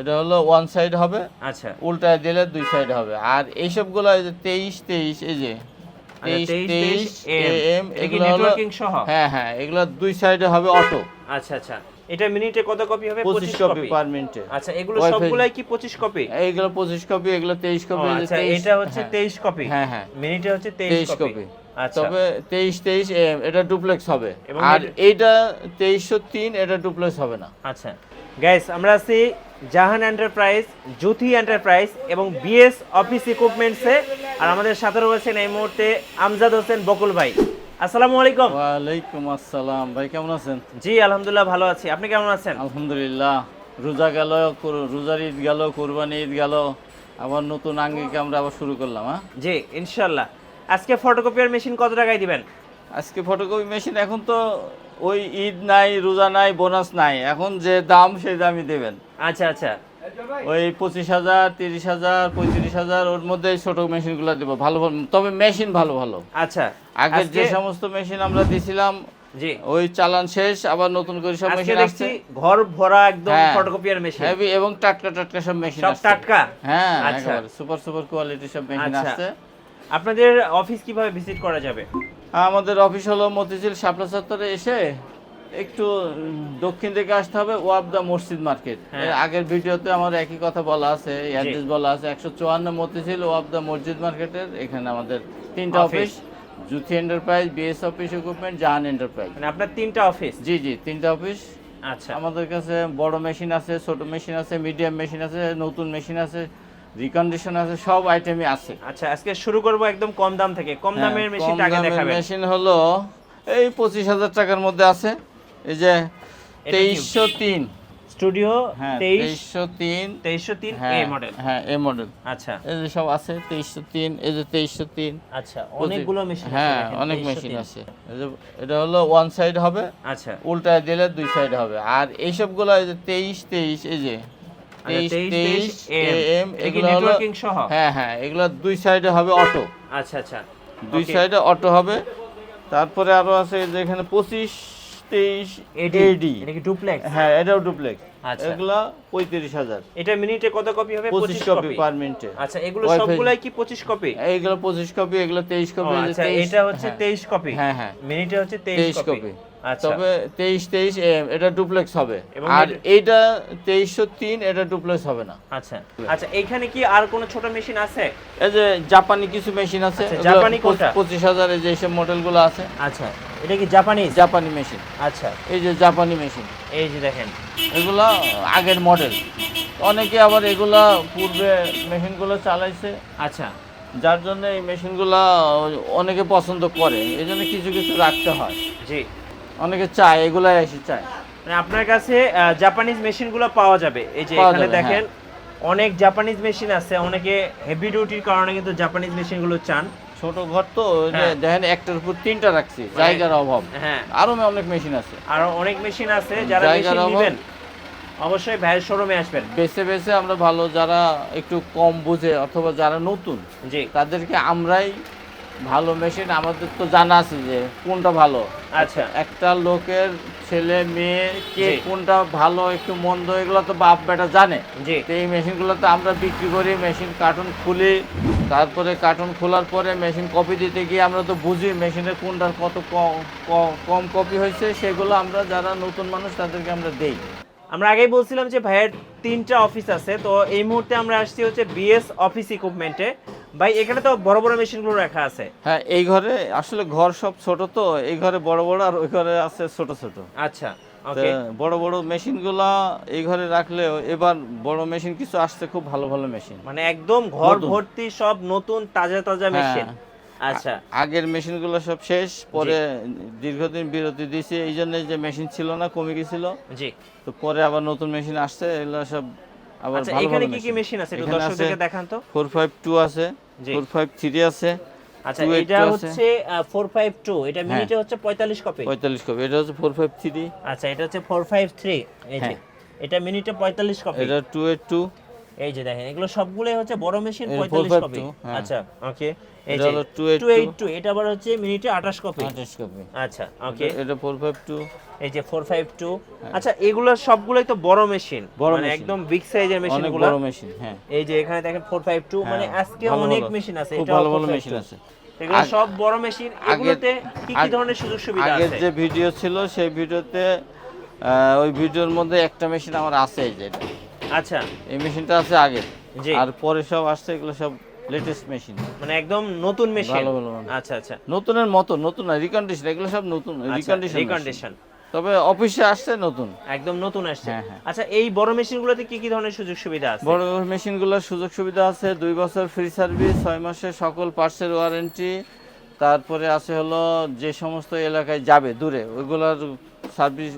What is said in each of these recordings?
এটা হলো one side হবে আচ্ছা। উল্টায় দিলে দুই সাইড হবে। আর এইসবগুলো এই যে তেইশ তেইশ এই যে তেইশ 23, এম। এগুলো নেটওয়ার্কিং সহ? হ্যাঁ হ্যাঁ এগুলো দুই সাইডে হবে অটো আচ্ছা আচ্ছা। এটা মিনিটে কত কপি হবে? পঁচিশ 25 কপি পার মিনিটে আচ্ছা এগুলো সবগুলাই কি 25 কপি এইগুলো পঁচিশ কপি এগুলো তেইশ ও, কপি আচ্ছা এটা হচ্ছে হ্যাঁ, 23 কপি হ্যাঁ হ্যাঁ। মিনিটে হচ্ছে তেইশ 23 কপি আচ্ছা। তবে তেইশ তেইশ এম এটা ডুপ্লেক্স হবে। আর এটা- এইটা তেইশশো তিন এটা ডুপ্লেক্স হবে না। আচ্ছা। গাইস আমরা আছি জাহান এন্টারপ্রাইজ জ্যোতি এন্টারপ্রাইজ এবং বিএস অফিস ইকুইপমেন্টসে আর আমাদের সাথে রয়েছেন এই মুহূর্তে আমজাদ হোসেন বকুল ভাই। আসসালামু আলাইকুম। ওয়ালাইকুম আসসালাম। ভাই কেমন আছেন? জি আলহামদুলিল্লাহ ভালো আছি। আপনি কেমন আছেন? আলহামদুলিল্লাহ। রোজা গেল রোজার ঈদ গেল কোরবানি ঈদ গেল। আবার নতুন আঙ্গিকে আমরা আবার শুরু করলাম হ্যাঁ? জি ইনশাল্লাহ আজকে ফটোকপিয়ার মেশিন কত টাকায় দিবেন? আজকে ফটোকপি মেশিন এখন তো ওই ঈদ নাই রোজা নাই বোনাস নাই। এখন যে দাম সেই দামই দেবেন। আচ্ছা আচ্ছা। ওই পঁচিশ হাজার তিরিশ হাজার পঁয়ত্রিশ হাজার ওর মধ্যে ছোট মেশিনগুলো দেবো। ভালো ভালো। তবে মেশিন ভালো ভালো। আচ্ছা। আগের যে সমস্ত মেশিন আমরা দিছিলাম জি। ওই চালান শেষ আবার নতুন করে সব মেশিন দেখছি আসছে। ঘর ভরা একদম। ফটোকপিয়ার মেশিন হেভি এবং টাটকা টাটকা সব মেশিন সব টাটকা? হ্যাঁ আচ্ছা। সুপার সুপার কোয়ালিটির সব মেশিন আচ্ছা। আসছে। আপনাদের অফিস কীভাবে ভিজিট করা যাবে? আমাদের অফিস হলো মতিঝিল শাপলা চত্বরে এসে একটু দক্ষিণ দিকে আসতে হবে ওয়াবদা মসজিদ মার্কেট। হ্যাঁ। আগের ভিডিওতে আমার একই কথা বলা আছে অ্যাড্রেস বলা আছে একশো চুয়ান্ন মতিঝিল ওয়াবদা মসজিদ মার্কেটের এখানে আমাদের তিনটা office. Office Juthi enterprise BS office equipment Jahan enterprise মানে আপনার তিনটা অফিস জি জি তিনটা অফিস আচ্ছা। আমাদের কাছে বড় মেশিন আছে ছোট মেশিন আছে মিডিয়াম মেশিন আছে নতুন মেশিন আছে রিকন্ডিশন আছে সব আইটেমই আছে। আচ্ছা আজকে শুরু করব একদম কম দাম থেকে। কম দামের মেশিনটা আগে দেখাবেন। মেশিন হলো এই পঁচিশ হাজার টাকার মধ্যে আছে। এই যে তেইশশো তিন। স্টুডিও হ্যাঁ তেইশশো তিন। তেইশশো তিন এ হ্যাঁ মডেল হ্যাঁ এ মডেল আচ্ছা। এই যে সব আছে তেইশশো তিন এই যে তেইশশো তিন। আচ্ছা অনেকগুলো মেশিন হ্যাঁ অনেক মেশিন আছে। এটা হলো ওয়ান সাইড হবে আচ্ছা। উল্টায় দিলে দুই সাইড হবে। আর এইসবগুলো এই যে তেইশ তেইশ এই যে এম। এগুলো নেটওয়ার্কিং সহ? হ্যাঁ হ্যাঁ এগুলো দুই সাইডে হবে অটো আচ্ছা আচ্ছা। দুই সাইডে অটো হবে। তারপরে আরও আছে যে এখানে পঁচিশ তেইশ এডি এডি এটা কি ডুপ্লেক্স হ্যাঁ এটাও ডুপ্লেক্স আচ্ছা। এগুলা পঁয়ত্রিশ হাজার। এটা মিনিটে কত কপি হবে? পঁচিশ 25 কপি পার মিনিটে আচ্ছা এগুলো সবগুলাই কি 25 কপি এইগুলো কপি এগুলো কপি আচ্ছা এটা হচ্ছে হ্যাঁ, 23 কপি হ্যাঁ হ্যাঁ। মিনিটে হচ্ছে 23 23 কপি তবে তেইশ তেইশ এম এটা ডুপ্লেক্স হবে। আর এইটা তেইশশো তিন এটা ডুপ্লেক্স হবে না। আচ্ছা। আচ্ছা এখানে কি আর কোনো ছোট মেশিন আছে? এই যে জাপানি কিছু মেশিন আছে। আচ্ছা, জাপানি কোনটা? পঁচিশ হাজার এই যে এইসব মডেলগুলো আছে। আচ্ছা এটা কি জাপানিজ? জাপানি মেশিন আচ্ছা। এই যে জাপানি মেশিন এই যে দেখেন। এগুলা আগের মডেল অনেকে আবার এগুলা পূর্বে মেশিনগুলো চালাইছে। আচ্ছা। যার জন্য এই মেশিনগুলা অনেকে পছন্দ করে। এই জন্য কিছু কিছু রাখতে হয়। জি। অনেকে চায় এগুলাই এসে চায়। মানে আপনার কাছে জাপানিজ মেশিনগুলো পাওয়া যাবে। এই যে এখানে হ্যাঁ। দেখেন অনেক জাপানিজ মেশিন আছে অনেকে হেভি ডিউটির কারণে কিন্তু জাপানিজ মেশিনগুলো চান। ছোট ঘর তো হ্যাঁ। দেখেন একটার উপর তিনটা রাখছি জায়গার অভাব। হ্যাঁ। আরও অনেক মেশিন আছে। আর অনেক মেশিন আছে যারা মেশিন নেবেন। অবশ্যই ভাইয়ের শোরুমে আসবেন। বেছে বেছে আমরা ভালো যারা একটু কম বুঝে অথবা যারা নতুন জি। তাদেরকে আমরাই ভালো মেশিন আমাদের তো জানা আছে যে কোনটা ভালো। আচ্ছা। একটা লোকের ছেলে মেয়ে কে কোনটা ভালো একটু মন্দ এগুলো তো বাপ বেটা জানে। তো এই মেশিনগুলো তো আমরা বিক্রি করি মেশিন কার্টুন খুলি তারপরে কার্টুন খোলার পরে মেশিন কপি দিতে গিয়ে আমরা তো বুঝি মেশিনের কোনটার কত কম কপি হয়েছে সেগুলো আমরা যারা নতুন মানুষ তাদেরকে আমরা দেই। আমরা আগেই বলছিলাম যে ভাইয়ের তিনটা অফিস আছে তো এই মুহূর্তে আমরা আসছি হচ্ছে বিএস অফিস ইকুইপমেন্টে ভাই এখানে তো বড় বড় মেশিনগুলো রাখা আছে। হ্যাঁ এই ঘরে আসলে ঘর সব ছোট তো এই ঘরে বড় বড় আর ওই ঘরে আছে ছোট ছোট। আচ্ছা ওকে বড় বড় মেশিনগুলা এই ঘরে রাখলেও এবার বড় মেশিন কিছু আসছে খুব ভালো ভালো মেশিন। মানে একদম ঘর নতুন। ভর্তি সব নতুন তাজা তাজা হ্যাঁ। মেশিন। আচ্ছা। আগের মেশিনগুলো সব শেষ পরে দীর্ঘদিন বিরতি দিয়েছে এই জন্য যে মেশিন ছিল না কমে গেছিল। জি। তো পরে আবার নতুন মেশিন আসছে এগুলো সব আবার আচ্ছা ভালো এখানে ভালো কি কি মেশিন আছে একটু এখানে আছে দর্শকদেরকে দেখান তো। ফোর ফাইভ টু আছে। জি। ফোর ফাইভ থ্রি আছে আচ্ছা এটা হচ্ছে ফোর ফাইভ টু এটা হ্যাঁ। মিনিটে হচ্ছে পঁয়তাল্লিশ কপি পঁয়তাল্লিশ কপি এটা হচ্ছে ফোর ফাইভ থ্রি আচ্ছা এটা হচ্ছে ফোর ফাইভ থ্রি এই যে হ্যাঁ। এটা মিনিটে পঁয়তাল্লিশ কপি এটা টু এইট টু এই যে দেখেন এগুলো সবগুলোই হচ্ছে বড় মেশিন 45 কপি হ্যাঁ। আচ্ছা ওকে এই যে 282 282 এটা আবার হচ্ছে মিনিটে 28 কপি আঠাশ কপি আচ্ছা ওকে এটা ফোর ফাইভ টু এই যে 452 আচ্ছা এগুলো সবগুলোই তো বড় মেশিন হ্যাঁ। মানে একদম বিগ সাইজের অনেক মেশিনগুলো বড় মেশিন হ্যাঁ। এই যে এখানে দেখেন 452 মানে হ্যাঁ, আজকে অনেক মেশিন আছে এটাও ভালো ভালো মেশিন আছে। এগুলো সব বড় মেশিন এগুলোতে কি কি ধরনের সুযোগ সুবিধা আগের আছে? যে ভিডিও ছিল সেই ভিডিওতে ওই ভিডিওর মধ্যে একটা মেশিন আমার আছে এই যে এটা। আচ্ছা। এই মেশিনটা আছে আগে। জি। আর পরে সব আসছে এগুলো সব লেটেস্ট মেশিন মানে একদম নতুন মেশিন ভালো ভালো। আচ্ছা আচ্ছা। নতুনের মতো নতুন না রিকন্ডিশন এগুলো সব নতুন রিকন্ডিশন রিকন্ডিশন তবে অফিসে আসছে নতুন। একদম নতুন আসছে। হ্যাঁ, হ্যাঁ। আচ্ছা এই বড় মেশিনগুলোতে কি কি ধরনের সুযোগ সুবিধা আছে? বড় মেশিনগুলোর সুযোগ সুবিধা আছে দুই বছর ফ্রি সার্ভিস ছয় মাসের সকল পার্টসের ওয়ারেন্টি তারপরে আছে হলো যে সমস্ত এলাকায় যাবে দূরে ওইগুলোর সার্ভিস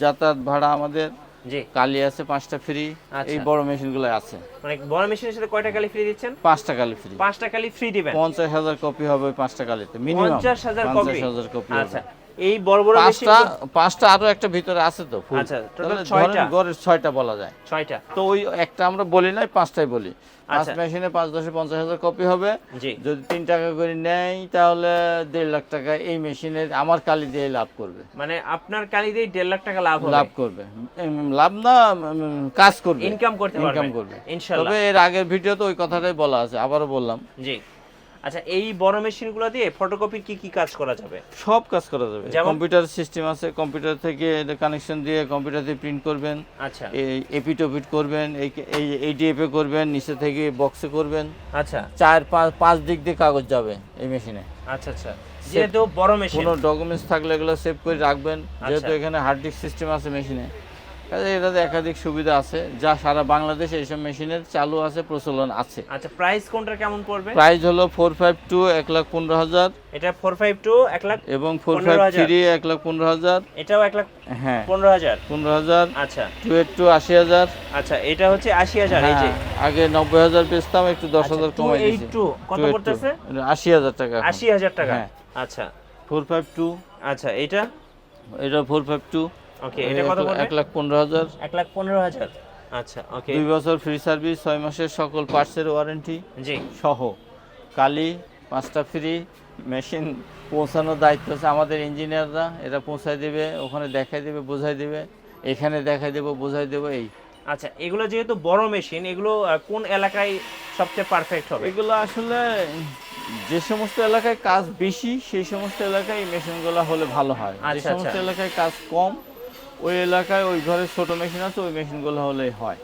যাতায়াত ভাড়া আমাদের। জি। কালি আছে পাঁচটা ফ্রি আচ্ছা। এই বড় মেশিনগুলো আছে। মানে বড় মেশিনের সাথে কয়টা কালি ফ্রি দিচ্ছেন? পাঁচটা কালি ফ্রি পাঁচটা কালি ফ্রি দিবেন। পঞ্চাশ হাজার কপি হবে পাঁচটা কালিতে মিনিমাম পঞ্চাশ হাজার কপি আচ্ছা। এই বড় বড় পাঁচটা পাঁচটা আরও একটা ভিতরে আছে তো full। আচ্ছা, ছয়টা? ধরেন গড়ের ছয়টা বলা যায়। ছয়টা। তো ওই একটা আমরা বলি নাই পাঁচটাই বলি। পাঁচ। মেশিনে পাঁচ দশে পঞ্চাশ হাজার কপি হবে। যদি তিন টাকা করে নেয় তাহলে দেড় লাখ টাকা এই মেশিনের আমার কালি দিয়ে লাভ করবে। মানে আপনার কালি দিয়ে দেড় লাখ টাকা লাভ হবে। লাভ করবে। লাভ না কাজ করবে। ইনকাম করতে ইনকাম করবে। ইনশাআল্লাহ তবে এর আগের ভিডিওতে ওই কথাটাই বলা আছে আবারও বললাম। জি। আচ্ছা এই বড় মেশিনগুলো দিয়ে ফটোকপির কি কি কাজ করা যাবে? সব কাজ করা যাবে? কম্পিউটার সিস্টেম আছে কম্পিউটার থেকে কানেকশন দিয়ে কম্পিউটার দিয়ে প্রিন্ট করবেন আচ্ছা। এই এপিটোপিট করবেন এই এই এইডিএফে করবেন নিচে থেকে বক্সে করবেন। আচ্ছা। চার পাঁচ পাঁচ দিক দিয়ে কাগজ যাবে এই মেশিনে। আচ্ছা আচ্ছা। যেহেতু বড় মেশিন। কোনো ডকুমেন্টস থাকলে এগুলো সেভ করে রাখবেন। যেহেতু আচ্ছা। এখানে হার্ড ডিস্ক সিস্টেম আছে মেশিনে। কাজে এটাতে একাধিক সুবিধা আছে। যা সারা বাংলাদেশে এইসব মেশিনের চালু আছে প্রচলন আছে। আচ্ছা প্রাইস কোনটা কেমন পড়বে? প্রাইস হলো ফোর ফাইভ টু এক লাখ পনেরো হাজার। এটা ফোর ফাইভ টু এক লাখ এবং ফোর ফাইভ থ্রি এক লাখ পনেরো হাজার। এটাও এক লাখ হ্যাঁ। পনেরো হাজার। পনেরো হাজার। আচ্ছা। টু এইট টু আশি হাজার। আচ্ছা এটা হচ্ছে আশি হাজার এই যে। হ্যাঁ, আগে নব্বই হাজার বেচতাম একটু দশ হাজার কমাই দিয়েছি 282 কত পড়তেছে? আশি হাজার টাকা আশি হাজার টাকা। হ্যাঁ। আচ্ছা। ফোর ফাইভ টু আচ্ছা এটা এটা ফোর ফাইভ টু ওকে এটা কত লাখ পনেরো হাজার। এক লাখ পনেরো হাজার। আচ্ছা ওকে দুই বছর ফ্রি সার্ভিস ছয় মাসের সকল পার্টসের ওয়ারেন্টি জি। সহ। কালি পাঁচটা ফ্রি মেশিন পৌঁছানোর দায়িত্ব আছে আমাদের ইঞ্জিনিয়াররা এটা পৌঁছায় দেবে ওখানে দেখাই দেবে বোঝাই দেবে। এখানে দেখাই দেবো বোঝাই দেবো এই। আচ্ছা এগুলো যেহেতু বড় মেশিন এগুলো কোন এলাকায় সবচেয়ে পারফেক্ট হবে? এগুলো আসলে যে সমস্ত এলাকায় কাজ বেশি সেই সমস্ত এলাকায় মেশিনগুলো হলে ভালো হয়। যে আচ্ছা, সমস্ত আচ্ছা। এলাকায় কাজ কম ওই এলাকায় ওই ঘরে ছোট মেশিন আছে ওই মেশিনগুলো হলে হয়।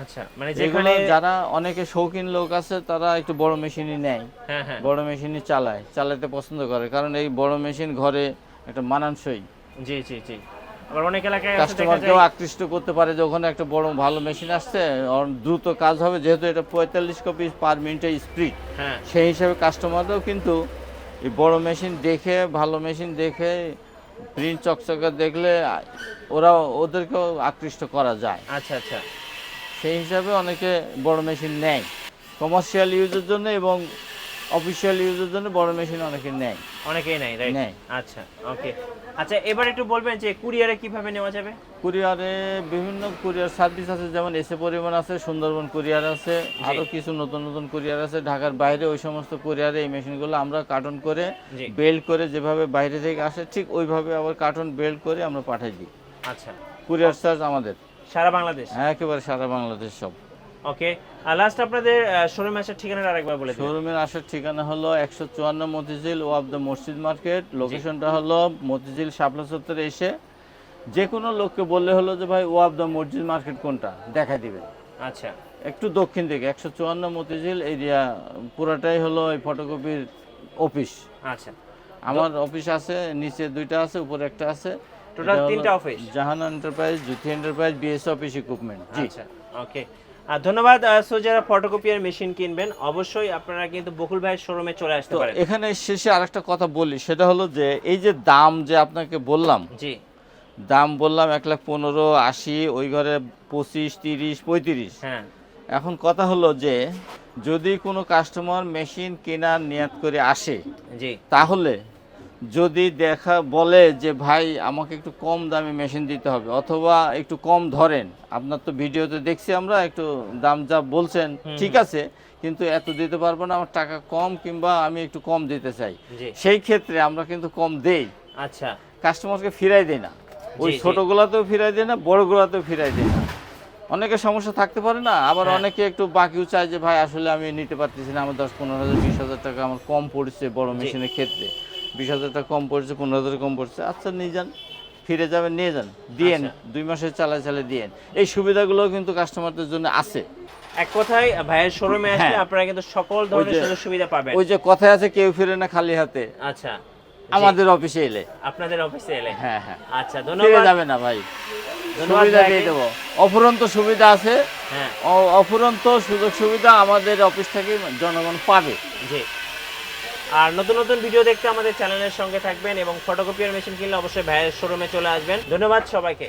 আচ্ছা মানে যেখানে যারা অনেকে শৌখিন লোক আছে তারা একটু বড় মেশিনই নেয়। হ্যাঁ হ্যাঁ। বড় মেশিনই চালায় চালাতে পছন্দ করে কারণ এই বড় মেশিন ঘরে একটা মানানসই। জি জি জি। আবার অনেক এলাকায় কাস্টমারকেও আকৃষ্ট করতে পারে যে ওখানে একটা বড় ভালো মেশিন আসছে দ্রুত কাজ হবে যেহেতু এটা পঁয়তাল্লিশ কপি পার মিনিটে স্পিড সেই হিসাবে কাস্টমাররাও কিন্তু এই বড় মেশিন দেখে ভালো মেশিন দেখে প্রিন্ট চকচকে দেখলে ওরা ওদেরকেও আকৃষ্ট করা যায়। আচ্ছা আচ্ছা। সেই হিসাবে অনেকে বড় মেশিন নেয়। কমার্শিয়াল ইউজের জন্য এবং অফিসিয়াল ইউজের জন্য বড় মেশিন অনেকে নেয়। অনেকেই নাই রাইট নেয়। আচ্ছা ওকে আচ্ছা এবার একটু বলবেন যে কুরিয়ারে কীভাবে নেওয়া যাবে? কুরিয়ারে বিভিন্ন কুরিয়ার সার্ভিস আছে যেমন এসে পরিমাণ আছে সুন্দরবন কুরিয়ার আছে আরও কিছু নতুন নতুন কুরিয়ার আছে। ঢাকার বাইরে ওই সমস্ত কুরিয়ারে এই মেশিনগুলো আমরা কার্টন করে বেল্ট করে যেভাবে বাইরে থেকে আসে ঠিক ওইভাবে আবার কার্টন বেল্ট করে আমরা পাঠাই দিই। আচ্ছা। কুরিয়ার চার্জ আমাদের। সারা বাংলাদেশ? হ্যাঁ একেবারে সারা বাংলাদেশ সব। ওকে আর লাস্ট আপনাদের শোরুম আসার ঠিকানাটা আরেকবার বলে দিন। শোরুমের আসার ঠিকানা হলো একশো চুয়ান্ন মতিঝিল ও অফ দ্য মসজিদ মার্কেট। লোকেশনটা হলো মতিঝিল শাপলা চত্বরে এসে যে কোনো লোককে বললে হলো যে ভাই ও অফ দ্য মসজিদ মার্কেট কোনটা? দেখা দিবে আচ্ছা। একটু দক্ষিণ দিকে একশো চুয়ান্ন মতিঝিল এরিয়া পুরাটাই হলো এই ফটোকপির অফিস আচ্ছা। আমার অফিস আছে নিচে দুইটা আছে উপরে একটা আছে। হলো তিনটা office? Jahan enterprise Juthi enterprise BS office equipment ji. আচ্ছা ওকে আর ধন্যবাদ আহ, সো যারা ফটোকপিয়ার মেশিন কিনবেন। অবশ্যই আপনারা কিন্তু বকুল ভাইয়ের শোরুমে চলে আসতে পারেন। এখানে শেষে আরেকটা কথা বলি সেটা হলো যে এই যে দাম যে আপনাকে বললাম জি। দাম বললাম এক লাখ পনেরো আশি ওই ঘরে পঁচিশ তিরিশ পঁয়ত্রিশ। হ্যাঁ। এখন কথা হলো যে যদি কোনো কাস্টমার মেশিন কেনার নিয়াত করে আসে জি। তাহলে যদি দেখা বলে যে ভাই আমাকে একটু কম দামে মেশিন দিতে হবে অথবা একটু কম ধরেন। আপনার তো ভিডিওতে দেখছি আমরা একটু দাম যা বলছেন ঠিক আছে কিন্তু এত দিতে পারব না আমার টাকা কম কিংবা আমি একটু কম দিতে চাই। সেই ক্ষেত্রে আমরা কিন্তু কম দেই। আচ্ছা। কাস্টমারকে ফিরাই দেই না। ওই। ছোটগুলাতেও ফিরাই দেয় না বড়গুলাতেও ফিরাই দেয় না। অনেকে সমস্যা থাকতে পারে না আবার হ্যাঁ। অনেকে একটু বাকিও চায় যে ভাই আসলে আমি নিতে পারতেছি না আমার দশ পনেরো হাজার বিশ হাজার টাকা আমার কম পড়ছে বড় মেশিনের ক্ষেত্রে। বিশ হাজার টাকা কম পড়ছে পনেরো হাজার কম পড়ছে। আচ্ছা নিয়ে যান। ফিরে যাবেন নিয়ে যান। দিয়েন আচ্ছা। দুই মাসের চালায় চালে দিয়েন। এই সুবিধাগুলো কিন্তু কাস্টমারদের জন্য আছে। এক কথায় ভাইয়ের শোরুমে আসলে হ্যাঁ। আপনারা কিন্তু সকল ধরনের সুযোগ সুবিধা পাবেন। ওই যে কথায় আছে কেউ ফিরে না খালি হাতে। আচ্ছা। আমাদের অফিসে এলে। আপনাদের অফিসে এলে। হ্যাঁ হ্যাঁ। আচ্ছা ফিরে ধন্যবাদ। যাবে না ভাই। সুবিধা দিয়ে দেবো। অফুরন্ত সুবিধা আছে। হ্যাঁ। অফুরন্ত সুযোগ সুবিধা আমাদের অফিস থেকে জনগণ পাবে। জি। আর নতুন নতুন ভিডিও দেখতে আমাদের চ্যানেলের সঙ্গে থাকবেন এবং ফটোকপিয়ার মেশিন কিনলে অবশ্যই ভাইয়ের শোরুমে চলে আসবেন। ধন্যবাদ সবাইকে।